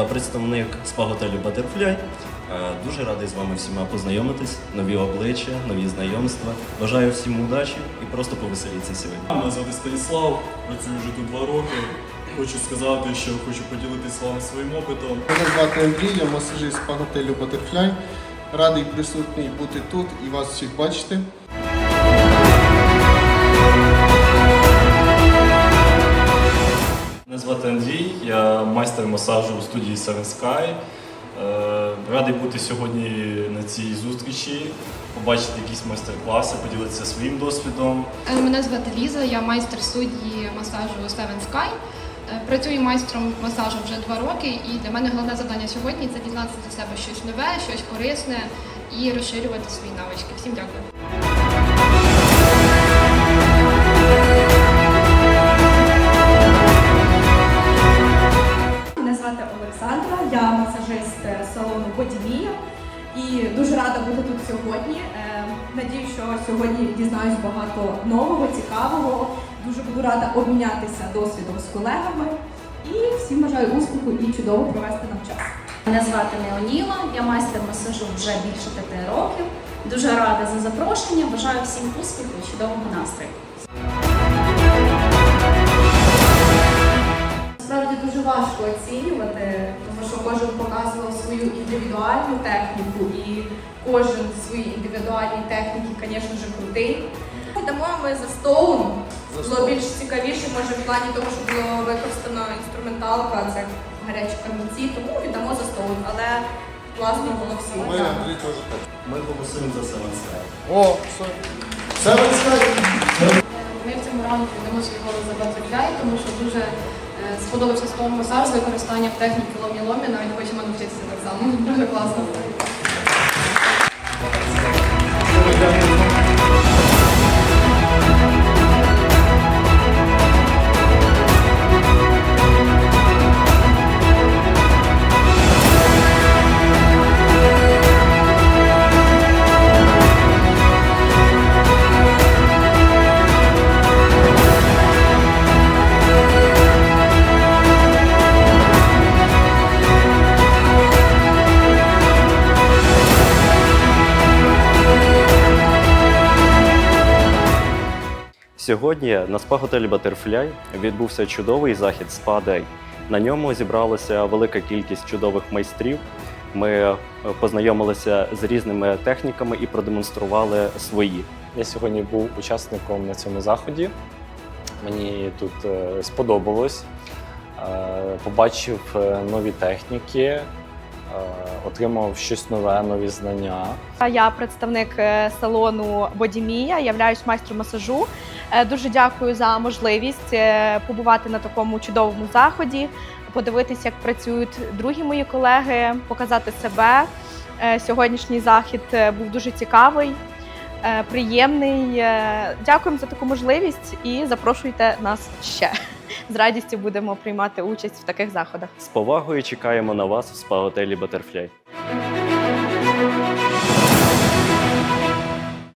представник спа-готелю Butterfly. Е, Дуже радий з вами всіма познайомитись, нові обличчя, нові знайомства. Бажаю всім удачі і просто повеселіться сьогодні. Мене звати Станіслав, працюю вже тут два роки. Хочу сказати, що хочу поділитися з вами своїм опитом. Мене звати Андрій, я масажист по готелю Butterfly. Радий присутній бути тут і вас всіх бачити. Звати Андрій, я майстер масажу у студії Seven Sky. Е, Радий бути сьогодні на цій зустрічі, побачити якісь майстер-класи, поділитися своїм досвідом. Е, Мене звати Ліза, я майстер судді масажу Seven Sky. Е, Працюю майстром масажу вже два роки, і для мене головне завдання сьогодні це дізнатися для себе щось нове, щось корисне і розширювати свої навички. Всім дякую. Масажист е, салону Бодімія і дуже рада бути тут сьогодні. Е, Надію, що сьогодні дізнаюсь багато нового, цікавого. Дуже буду рада обмінятися досвідом з колегами. І всім бажаю успіху і чудово провести нам час. Мене звати Неоніла, я майстер масажу вже більше п'яти років. Дуже рада за запрошення. Бажаю всім успіху і чудового настрою. Насправді дуже важко оцінювати, кожен показував свою індивідуальну техніку, і кожен в своїй індивідуальній техніці, звісно ж, крутий. Йдемо ми за стоун. Було більш цікавіше, може, в плані того, що було використано інструменталка, це гарячі камінці, тому віддамо за стоун, але класно було всім. Ми Андрій теж так. Ми голосуємо за Seven Sky. О, все. Seven Sky! Ми ранку свій голос тому що дуже е, сподобався слово масаж з використанням техніки ломі-ломі, навіть хочемо навчитися так само. Дуже класно. Сьогодні на спа-готелі Butterfly відбувся чудовий захід Spa Day. На ньому зібралася велика кількість чудових майстрів. Ми е, познайомилися з різними техніками і продемонстрували свої. Я сьогодні був учасником на цьому заході. Мені тут е, сподобалось. Е, Побачив нові техніки, отримав щось нове, нові знання. Я представник салону Бодімія, являюсь майстром масажу. Е, Дуже дякую за можливість е, побувати на такому чудовому заході, подивитися, як працюють другі мої колеги, показати себе. Е, Сьогоднішній захід був дуже цікавий, приємний. Дякуємо за таку можливість і запрошуйте нас ще. З радістю будемо приймати участь в таких заходах. З повагою чекаємо на вас в спа-готелі Butterfly.